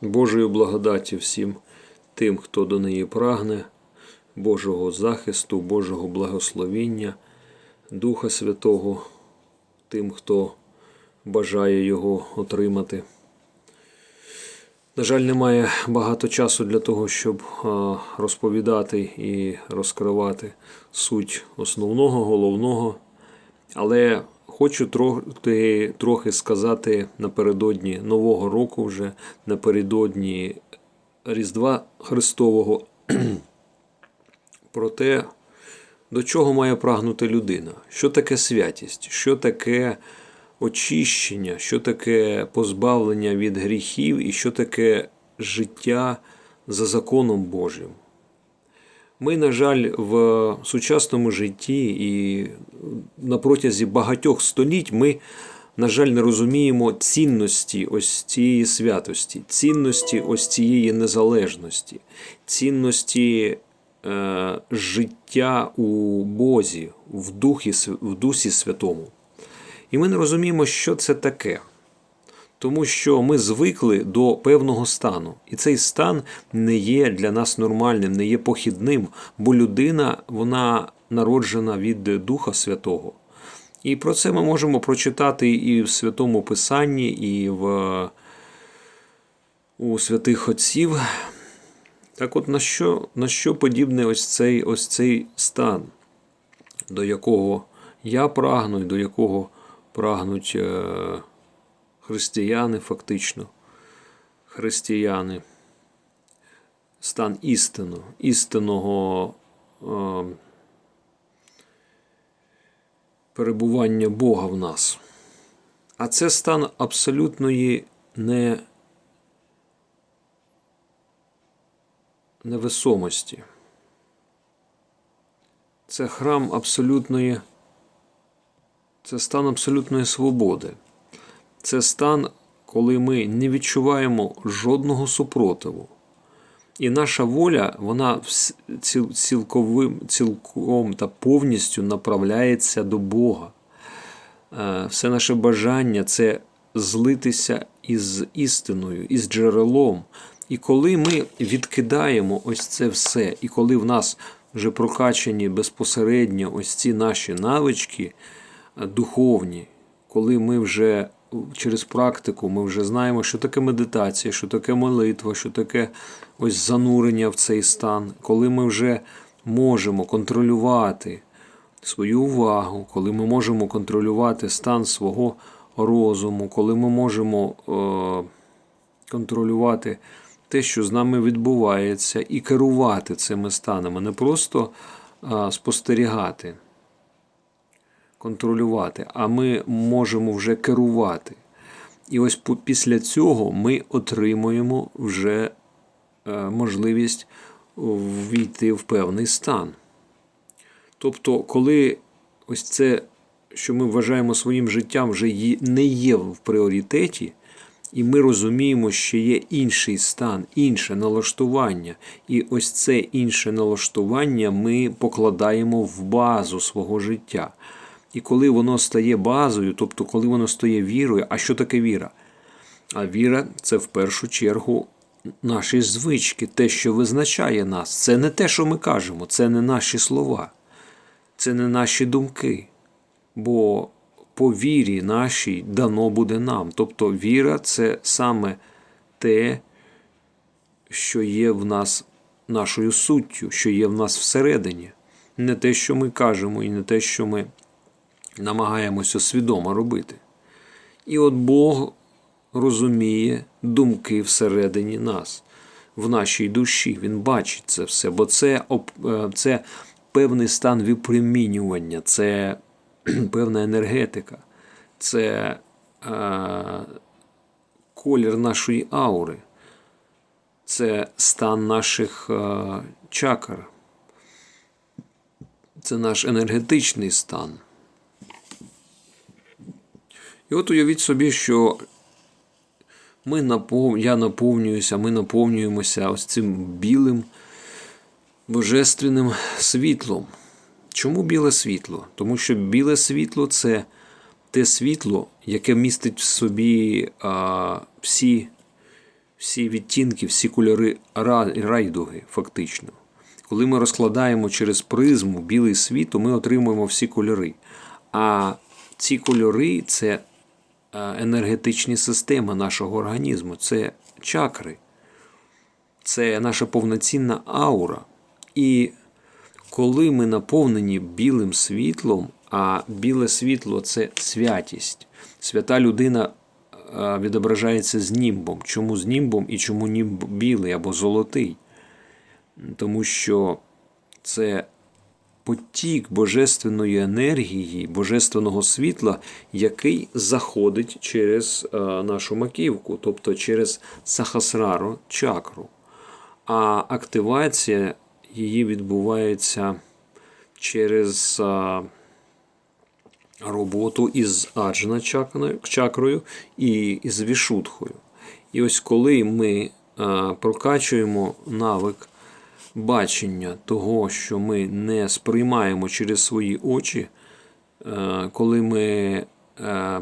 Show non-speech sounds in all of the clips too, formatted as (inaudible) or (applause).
Божої благодаті всім тим, хто до неї прагне, Божого захисту, Божого благословіння, Духа Святого, тим, хто бажає його отримати. На жаль, немає багато часу для того, щоб розповідати і розкривати суть основного, головного. Але хочу трохи, трохи сказати напередодні Нового року, вже напередодні Різдва Христового. Про те, до чого має прагнути людина, що таке святість, що таке очищення, що таке позбавлення від гріхів? І що таке життя за законом Божим. Ми, на жаль, в сучасному житті і на протязі багатьох століть ми, на жаль, не розуміємо цінності ось цієї святості, цінності ось цієї незалежності, цінності е, життя у Бозі, в Духі, в Дусі Святому. І ми не розуміємо, що це таке. Тому що ми звикли до певного стану, і цей стан не є для нас нормальним, не є похідним, бо людина вона народжена від Духа Святого. І про це ми можемо прочитати і в Святому Писанні, і в, у святих Отців. Так от на що на що подібне ось цей, ось цей стан, до якого я прагну, і до якого прагнуть. Е, християни, фактично, християни, стан істину, істинного е, перебування Бога в нас. А це стан абсолютної не, невесомості. Це храм абсолютної, це стан абсолютної свободи це стан, коли ми не відчуваємо жодного супротиву. І наша воля, вона цілковим, цілком та повністю направляється до Бога. Е, все наше бажання це злитися із істиною, із джерелом. І коли ми відкидаємо ось це все, і коли в нас вже прокачані безпосередньо ось ці наші навички е, духовні, коли ми вже через практику ми вже знаємо, що таке медитація, що таке молитва, що таке ось занурення в цей стан, коли ми вже можемо контролювати свою увагу, коли ми можемо контролювати стан свого розуму, коли ми можемо е, контролювати те, що з нами відбувається, і керувати цими станами, не просто е, спостерігати контролювати, а ми можемо вже керувати. І ось після цього ми отримуємо вже е, можливість війти в певний стан. Тобто, коли ось це, що ми вважаємо своїм життям, вже не є в пріоритеті, і ми розуміємо, що є інший стан, інше налаштування. І ось це інше налаштування ми покладаємо в базу свого життя. І коли воно стає базою, тобто коли воно стає вірою, а що таке віра? А віра це в першу чергу наші звички, те, що визначає нас. Це не те, що ми кажемо, це не наші слова, це не наші думки. Бо по вірі нашій дано буде нам. Тобто віра це саме те, що є в нас нашою суттю, що є в нас всередині. Не те, що ми кажемо, і не те, що ми намагаємося свідомо робити. І от Бог розуміє думки всередині нас, в нашій душі. Він бачить це все, бо це, е, це певний стан випромінювання, це (clears throat) певна енергетика, це е, колір нашої аури, це стан наших е, чакр. Це наш енергетичний стан. І от уявіть собі, що ми напов... я наповнююся, ми наповнюємося ось цим білим божественним світлом. Чому біле світло? Тому що біле світло це те світло, яке містить в собі а, всі всі відтінки, всі кольори райдуги, фактично. Коли ми розкладаємо через призму білий світ, то ми отримуємо всі кольори. А ці кольори це енергетичні системи нашого організму, це чакри, це наша повноцінна аура. І коли ми наповнені білим світлом, а біле світло це святість. Свята людина е, відображається з німбом. Чому з німбом і чому німб білий або золотий? Тому що це потік божественної енергії, божественного світла, який заходить через е, нашу маківку, тобто через сахасрару чакру. А активація її відбувається через а, роботу із аджна чакрою і із вішутхою. І ось коли ми а, прокачуємо навик бачення того, що ми не сприймаємо через свої очі, е, коли ми е,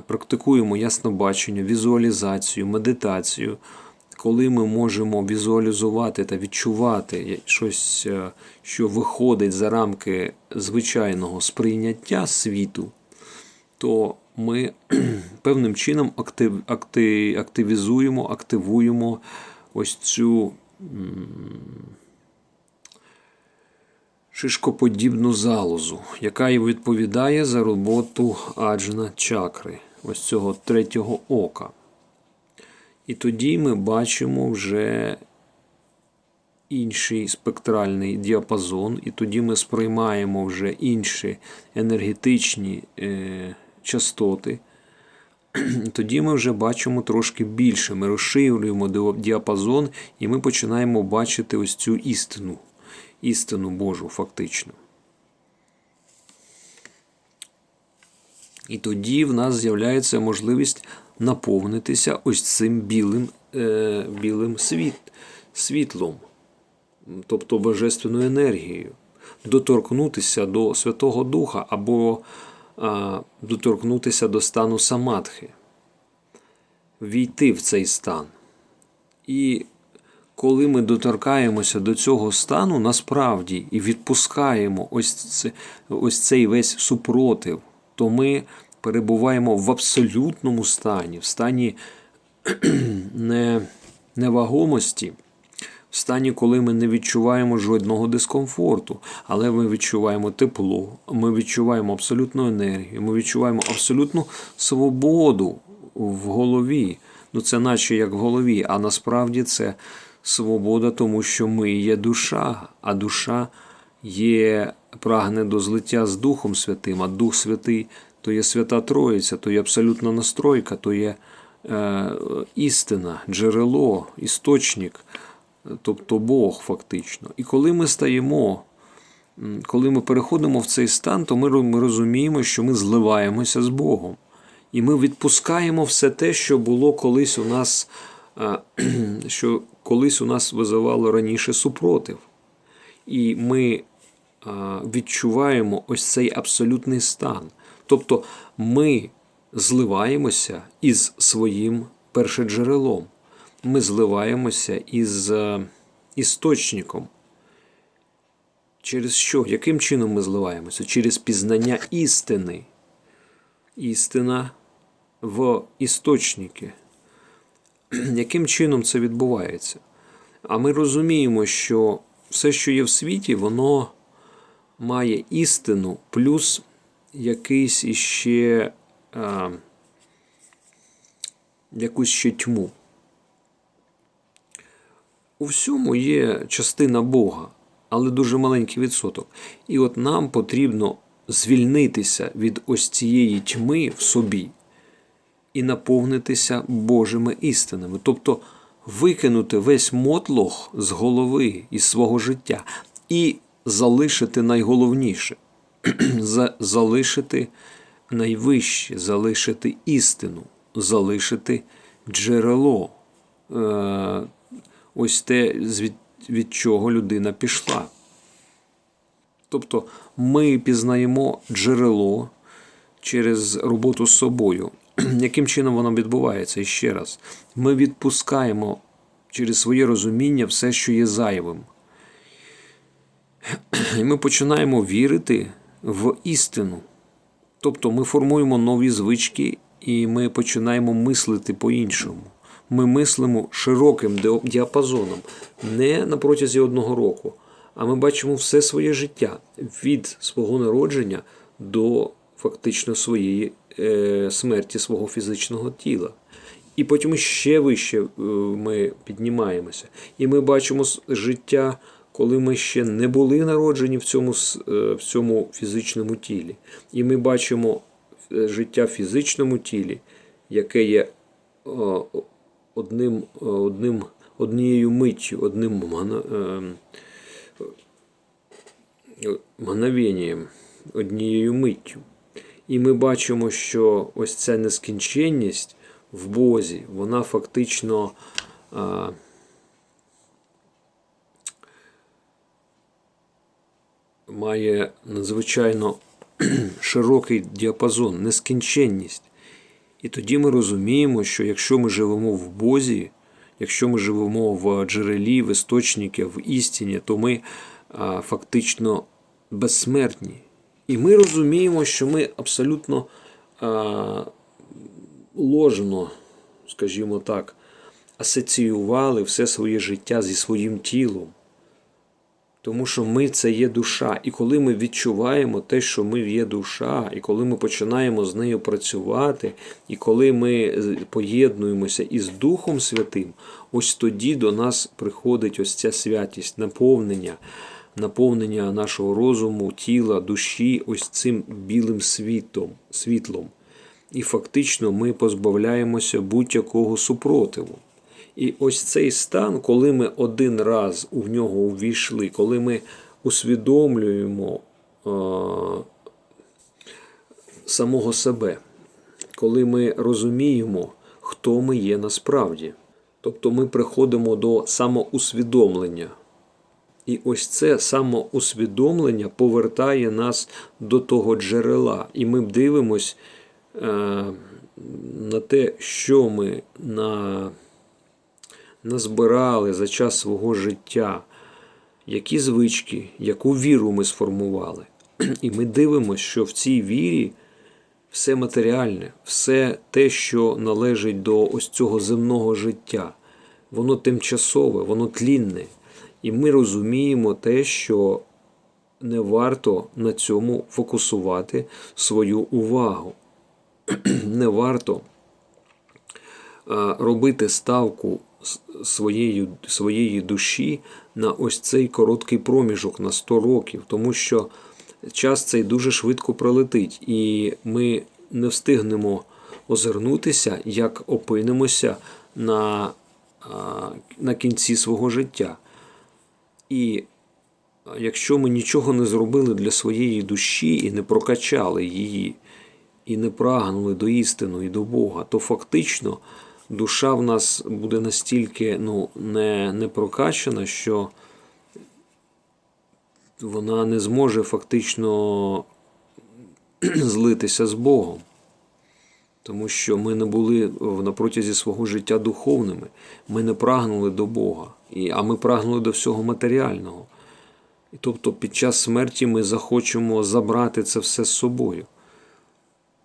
практикуємо яснобачення, візуалізацію, медитацію, коли ми можемо візуалізувати та відчувати щось, е, що виходить за рамки звичайного сприйняття світу, то ми (clears throat) певним чином актив, акти, активізуємо, активуємо ось цю шишкоподібну залозу, яка і відповідає за роботу аджна чакри, ось цього третього ока. І тоді ми бачимо вже інший спектральний діапазон, і тоді ми сприймаємо вже інші енергетичні е, частоти. Тоді ми вже бачимо трошки більше. Ми розширюємо діапазон, і ми починаємо бачити ось цю істину, істину Божу, фактично. І тоді в нас з'являється можливість наповнитися ось цим білим, е, білим світ, світлом, тобто божественною енергією, доторкнутися до Святого Духа або а, доторкнутися до стану самадхи, війти в цей стан. І коли ми доторкаємося до цього стану, насправді і відпускаємо ось, це, ось цей весь супротив, то ми перебуваємо в абсолютному стані, в стані (clears throat) не, невагомості, в стані, коли ми не відчуваємо жодного дискомфорту, але ми відчуваємо тепло, ми відчуваємо абсолютну енергію, ми відчуваємо абсолютну свободу в голові. Ну, це наче як в голові, а насправді це свобода, тому що ми є душа, а душа є прагне до злиття з Духом Святим, а Дух Святий то є Свята Троїця, то є абсолютна настройка, то є е, істина, джерело, істочник, тобто Бог фактично. І коли ми стаємо, коли ми переходимо в цей стан, то ми, розуміємо, що ми зливаємося з Богом. І ми відпускаємо все те, що було колись у нас, е, (clears throat) що колись у нас визивало раніше супротив. І ми відчуваємо ось цей абсолютний стан. Тобто ми зливаємося із своїм першоджерелом. Ми зливаємося із істочником. Через що? Яким чином ми зливаємося? Через пізнання істини. Істина в істочники. (clears throat) Яким чином це відбувається? А ми розуміємо, що все, що є в світі, воно має істину плюс якийсь іще а, якусь ще тьму. У всьому є частина Бога, але дуже маленький відсоток. І от нам потрібно звільнитися від ось цієї тьми в собі і наповнитися Божими істинами. Тобто викинути весь мотлох з голови із свого життя і залишити найголовніше (clears throat) залишити найвище, залишити істину, залишити джерело. Е, ось те, від чого людина пішла. Тобто ми пізнаємо джерело через роботу з собою. (clears throat) Яким чином воно відбувається? І ще раз, ми відпускаємо через своє розуміння все, що є зайвим. (clears throat) І ми починаємо вірити в істину. Тобто ми формуємо нові звички і ми починаємо мислити по-іншому. Ми мислимо широким діапазоном, не на протязі одного року, а ми бачимо все своє життя від свого народження до фактично своєї смерті свого фізичного тіла. І потім ще вище е, ми піднімаємося. І ми бачимо життя, коли ми ще не були народжені в цьому, е, в цьому фізичному тілі. І ми бачимо е, життя в фізичному тілі, яке є е, одним, е, одним, однією миттю, одним мгновенням, однією миттю. І ми бачимо, що ось ця нескінченність в Бозі, вона фактично а, має надзвичайно (clears throat) широкий діапазон, нескінченність. І тоді ми розуміємо, що якщо ми живемо в Бозі, якщо ми живемо в джерелі, в істочнику, в істині, то ми а, фактично безсмертні. І ми розуміємо, що ми абсолютно а, ложно, скажімо так, асоціювали все своє життя зі своїм тілом. Тому що ми це є душа. І коли ми відчуваємо те, що ми є душа, і коли ми починаємо з нею працювати, і коли ми поєднуємося із Духом Святим, ось тоді до нас приходить ось ця святість, наповнення, наповнення нашого розуму, тіла, душі, ось цим білим світом, світлом. І фактично ми позбавляємося будь-якого супротиву. І ось цей стан, коли ми один раз у нього увійшли, коли ми усвідомлюємо е, самого себе, коли ми розуміємо, хто ми є насправді. Тобто ми приходимо до самоусвідомлення. І ось це самоусвідомлення повертає нас до того джерела. І ми дивимось е, на те, що ми на назбирали за час свого життя, які звички, яку віру ми сформували. І ми дивимося, що в цій вірі все матеріальне, все те, що належить до ось цього земного життя, воно тимчасове, воно тлінне. І ми розуміємо те, що не варто на цьому фокусувати свою увагу. (clears throat) Не варто робити ставку своєї, своєї душі на ось цей короткий проміжок на 100 років, тому що час цей дуже швидко пролетить, і ми не встигнемо озирнутися, як опинимося на, на кінці свого життя. І якщо ми нічого не зробили для своєї душі і не прокачали її, і не прагнули до істини і до Бога, то фактично душа в нас буде настільки ну, не, не прокачана, що вона не зможе фактично злитися з Богом. Тому що ми не були в- на протязі свого життя духовними, ми не прагнули до Бога, а ми прагнули до всього матеріального. Тобто під час смерті ми захочемо забрати це все з собою.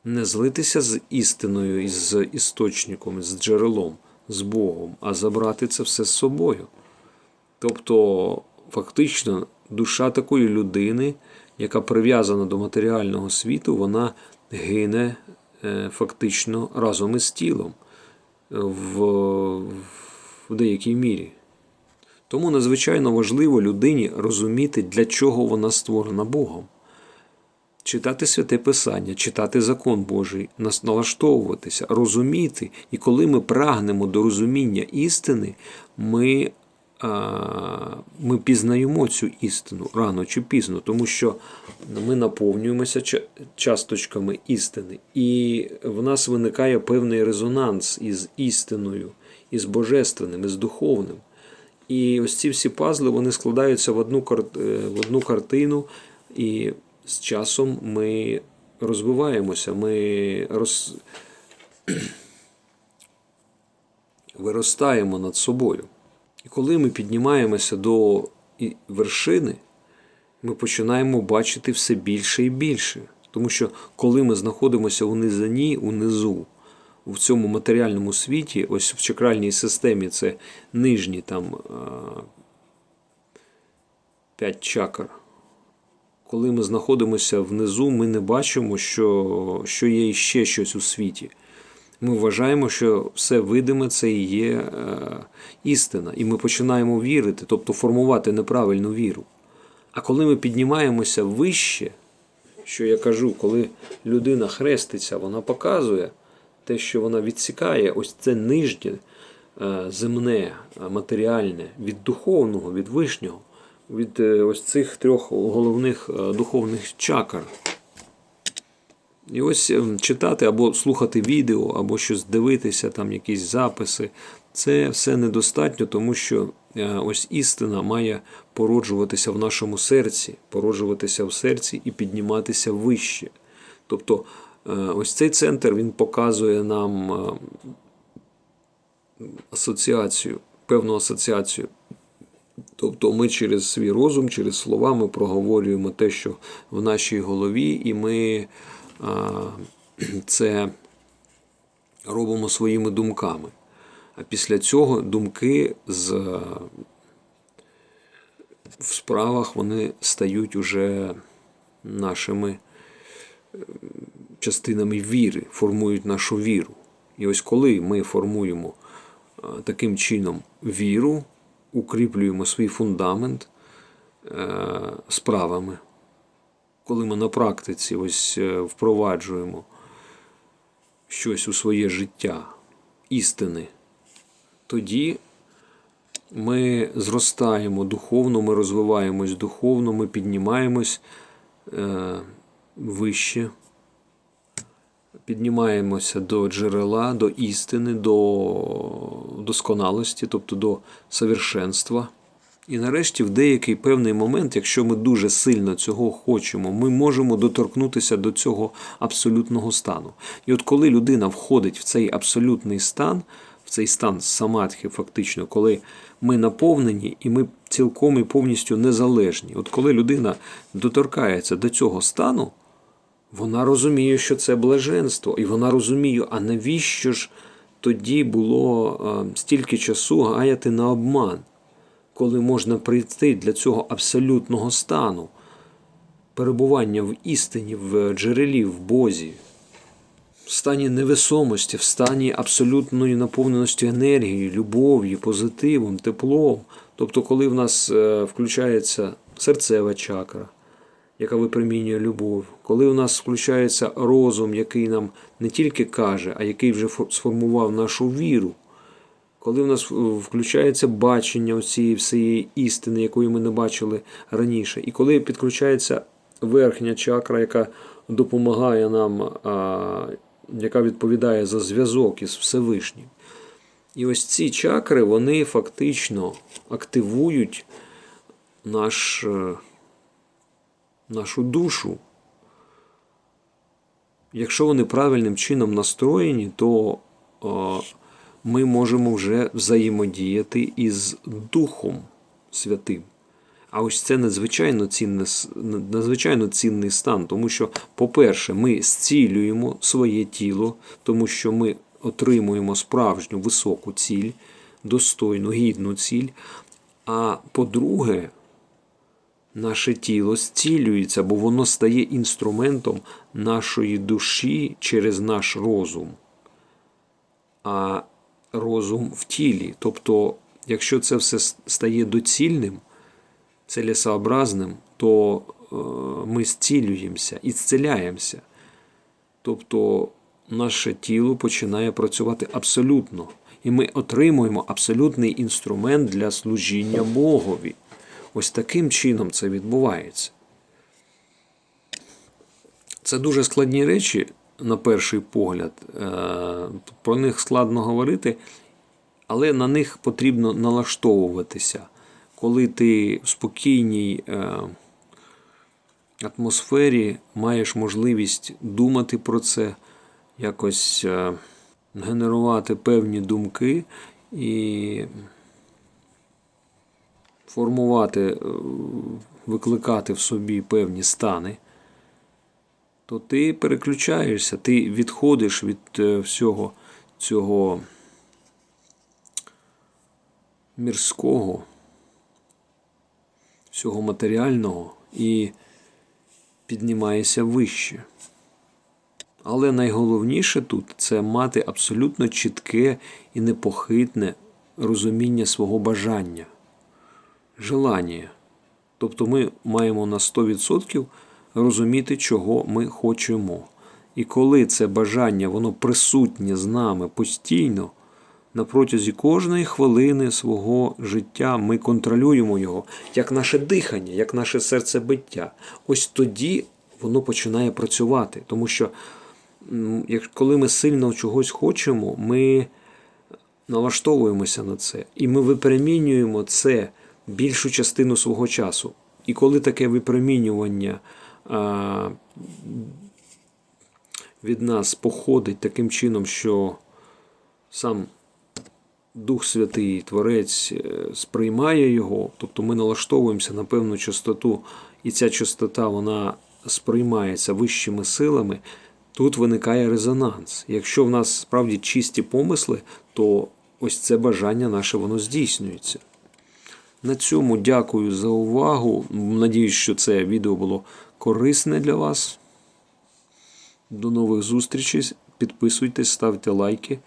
Не злитися з істиною, з істочником, з джерелом, з Богом, а забрати це все з собою. Тобто, фактично, душа такої людини, яка прив'язана до матеріального світу, вона гине е, фактично разом із тілом е, в, в деякій мірі. Тому надзвичайно важливо людині розуміти, для чого вона створена Богом. Читати святе Писання, читати закон Божий, налаштовуватися, розуміти. І коли ми прагнемо до розуміння істини, ми, ми пізнаємо цю істину рано чи пізно, тому що ми наповнюємося часточками істини, і в нас виникає певний резонанс із істиною, із божественним, із духовним. І ось ці всі пазли вони складаються в одну, е, в одну картину, і з часом ми розвиваємося, ми роз... (clears throat) виростаємо над собою. І коли ми піднімаємося до вершини, ми починаємо бачити все більше і більше. Тому що коли ми знаходимося у низині, унизу, в цьому матеріальному світі, ось в чакральній системі це нижні там е, п'ять чакр. Коли ми знаходимося внизу, ми не бачимо, що, що є ще щось у світі. Ми вважаємо, що все видиме це і є е, істина, і ми починаємо вірити, тобто формувати неправильну віру. А коли ми піднімаємося вище, що я кажу, коли людина хреститься, вона показує те, що вона відсікає, ось це нижнє, е, земне, е, матеріальне, від духовного, від вишнього, від ось цих трьох головних духовних чакр. І ось ем, читати або слухати відео, або щось дивитися, там якісь записи. Це все недостатньо, тому що е, ось істина має породжуватися в нашому серці, породжуватися в серці і підніматися вище. Тобто е, ось цей центр він показує нам е, асоціацію, певну асоціацію. Тобто ми через свій розум, через слова ми проговорюємо те, що в нашій голові, і ми це робимо своїми думками. А після цього думки з, в справах вони стають уже нашими е, частинами віри, формують нашу віру. І ось коли ми формуємо таким чином віру, укріплюємо свій фундамент е, справами, коли ми на практиці ось е, впроваджуємо щось у своє життя, істини, тоді ми зростаємо духовно, ми розвиваємось духовно, ми піднімаємось е, вище, піднімаємося до джерела, до істини, до досконалості, тобто до совершенства. І нарешті, в деякий певний момент, якщо ми дуже сильно цього хочемо, ми можемо доторкнутися до цього абсолютного стану. І от коли людина входить в цей абсолютний стан, в цей стан самадхи, фактично, коли ми наповнені і ми цілком і повністю незалежні. От коли людина доторкається до цього стану, вона розуміє, що це блаженство, і вона розуміє, а навіщо ж тоді було е, стільки часу гаяти на обман, коли можна прийти для цього абсолютного стану, перебування в істині, в джерелі, в Бозі, в стані невесомості, в стані абсолютної наповненості енергією, любов'ю, позитивом, теплом. Тобто, коли в нас е, включається серцева чакра, яка випромінює любов, коли у нас включається розум, який нам не тільки каже, а який вже сформував нашу віру, коли в нас е, включається бачення цієї всієї істини, якої ми не бачили раніше, і коли підключається верхня чакра, яка допомагає нам, яка відповідає за зв'язок із Всевишнім. І ось ці чакри, вони фактично активують наш, е, нашу душу. Якщо вони правильним чином настроєні, то е, ми можемо вже взаємодіяти із Духом Святим. А ось це надзвичайно, цінне, надзвичайно цінний стан, тому що, по-перше, ми зцілюємо своє тіло, тому що ми отримуємо справжню високу ціль, достойну, гідну ціль. А по-друге, наше тіло зцілюється, бо воно стає інструментом нашої душі через наш розум. А розум в тілі. Тобто, якщо це все стає доцільним, целесообразним, то е, ми зцілюємося і зціляємося. Тобто наше тіло починає працювати абсолютно. І ми отримуємо абсолютний інструмент для служіння Богові. Ось таким чином це відбувається. Це дуже складні речі, на перший погляд. Е, Про них складно говорити, але на них потрібно налаштовуватися. Коли ти в спокійній е, атмосфері маєш можливість думати про це, якось е, генерувати певні думки і формувати, викликати в собі певні стани, то ти переключаєшся, ти відходиш від е, всього цього мірського, всього матеріального і піднімаєшся вище. Але найголовніше тут це мати абсолютно чітке і непохитне розуміння свого бажання, желання. Тобто ми маємо на 100% розуміти, чого ми хочемо. І коли це бажання воно присутнє з нами постійно, на протязі кожної хвилини свого життя ми контролюємо його, як наше дихання, як наше серцебиття. Ось тоді воно починає працювати. Тому що коли ми сильно чогось хочемо, ми налаштовуємося на це, і ми випромінюємо це більшу частину свого часу. І коли таке випромінювання від нас походить таким чином, що сам Дух Святий, Творець е, сприймає його, тобто ми налаштовуємося на певну частоту, і ця частота вона сприймається вищими силами, тут виникає резонанс. Якщо в нас справді чисті помисли, то ось це бажання наше воно здійснюється. На цьому дякую за увагу. Надіюсь, що це відео було корисне для вас. До нових зустрічей. Підписуйтесь, ставте лайки.